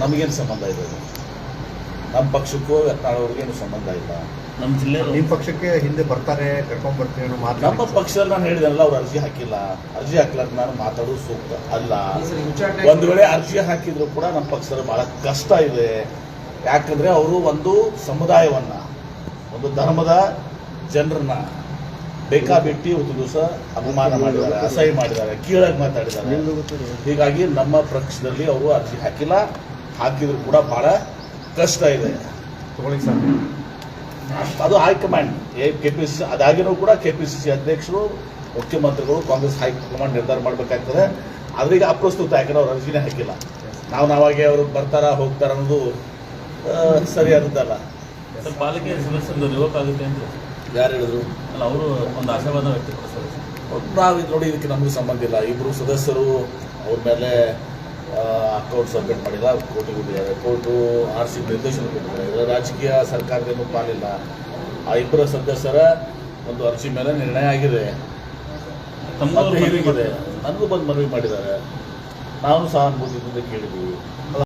ನಮಗೇನು ಸಂಬಂಧ ಇದೆ ಅದು? ನಮ್ಮ ಪಕ್ಷಕ್ಕೂ ಎತ್ತಾಳವ್ರಿಗೇನು ಸಂಬಂಧ ಇಲ್ಲ. ನಮ್ಮ ಜಿಲ್ಲೆ ನಿಮ್ಮ ಪಕ್ಷಕ್ಕೆ ಹಿಂದೆ ಬರ್ತಾರೆ ಕರ್ಕೊಂಡ್ ಬರ್ತೀವಿ ಅನ್ನೋ ಮಾತು ನಮ್ಮ ಪಕ್ಷದಲ್ಲಿ ನಾನು ಹೇಳಿದೆನಲ್ಲ ಅವ್ರು ಅರ್ಜಿ ಹಾಕಿಲ್ಲ. ಅರ್ಜಿ ಹಾಕ್ಲಾರ್ದು ನಾನು ಮಾತಾಡೋದು ಸೂಕ್ತ ಅಲ್ಲ. ಒಂದು ವೇಳೆ ಅರ್ಜಿ ಹಾಕಿದ್ರು ಕೂಡ ನಮ್ಮ ಪಕ್ಷದಲ್ಲಿ ಬಹಳ ಕಷ್ಟ ಇದೆ. ಯಾಕಂದ್ರೆ ಅವರು ಒಂದು ಸಮುದಾಯವನ್ನ ಒಂದು ಧರ್ಮದ ಜನರನ್ನ ಬೇಕಾಬಿಟ್ಟಿ ಒಂದು ದಿವಸ ಅಪಮಾನ ಮಾಡಿದ್ದಾರೆ ಅಸಹ್ಯ ಮಾಡಿದ್ದಾರೆ ಕೀಳಾಗಿ ಮಾತಾಡಿದ್ದಾರೆ. ಹೀಗಾಗಿ ನಮ್ಮ ಪಕ್ಷದಲ್ಲಿ ಅವರು ಅರ್ಜಿ ಹಾಕಿಲ್ಲ. ಹಾಕಿದ್ರು ಕೂಡ ಬಹಳ ಕಷ್ಟ ಇದೆ. ತಗೊಳ್ಳಿ ಸರ್ ಅದು high command K P C ಅದಾಗಿನೂ ಕೂಡ ಕೆ ಪಿ ಸಿ ಸಿ ಅಧ್ಯಕ್ಷರು ಮುಖ್ಯಮಂತ್ರಿಗಳು ಕಾಂಗ್ರೆಸ್ ಹೈಕಮಾಂಡ್ ನಿರ್ಧಾರ ಮಾಡಬೇಕಾಗ್ತದೆ. ಆದ್ರೆ ಈಗ ಅಪ್ರಸ್ತುತ ಯಾಕಂದ್ರೆ ಅವ್ರು ಅರ್ಜಿನೇ ಹಾಕಿಲ್ಲ. ನಾವು ನಾವಾಗೆ ಅವರು ಬರ್ತಾರ ಹೋಗ್ತಾರ ಅನ್ನೋದು ಸರಿ ಸರಿಯಾದದ್ದಲ್ಲ ಸರ್ ಪಾಲಿಕೆ ಸದಸ್ಯರಿಂದ ರಿವೋಕ್ ಆಗುತ್ತೆ ಅಂತ. ಯಾರು ಹೇಳಿದ್ರು? ಅಲ್ಲ ಅವರು ಒಂದು ಆಶಾವಾದ ವ್ಯಕ್ತಪಡಿಸ್ತಾರೆ. ನಾವು ಇದು ನೋಡಿ ಇದಕ್ಕೆ ನಮಗೆ ಸಂಬಂಧ ಇಲ್ಲ. ಇಬ್ಬರು ಸದಸ್ಯರು ಅವ್ರ ಮೇಲೆ ಅಕೌಂಟ್ ಸಬ್ಮಿಟ್ ಮಾಡಿಲ್ಲ ಕೋರ್ಟಿಗೆ ಹೋಗಿದ್ದಾರೆ. ಕೋರ್ಟು ಆರ್ ಸಿ ನಿರ್ದೇಶನ ಕೊಟ್ಟಿದ್ದಾರೆ ಇದರ ರಾಜಕೀಯ ಸರ್ಕಾರದೇನು ಪಾಲಿಲ್ಲ. ಆ ಇಬ್ಬರ ಸದಸ್ಯರ ಒಂದು ಅರ್ಜಿ ಮೇಲೆ ನಿರ್ಣಯ ಆಗಿದೆ. ತಮ್ಮ ನನಗೂ ಬಂದು ಮನವಿ ಮಾಡಿದ್ದಾರೆ. ನಾವು ಸಹಾನುಭೂತಿಯಿಂದ ಕೇಳಿದ್ದೀವಿ.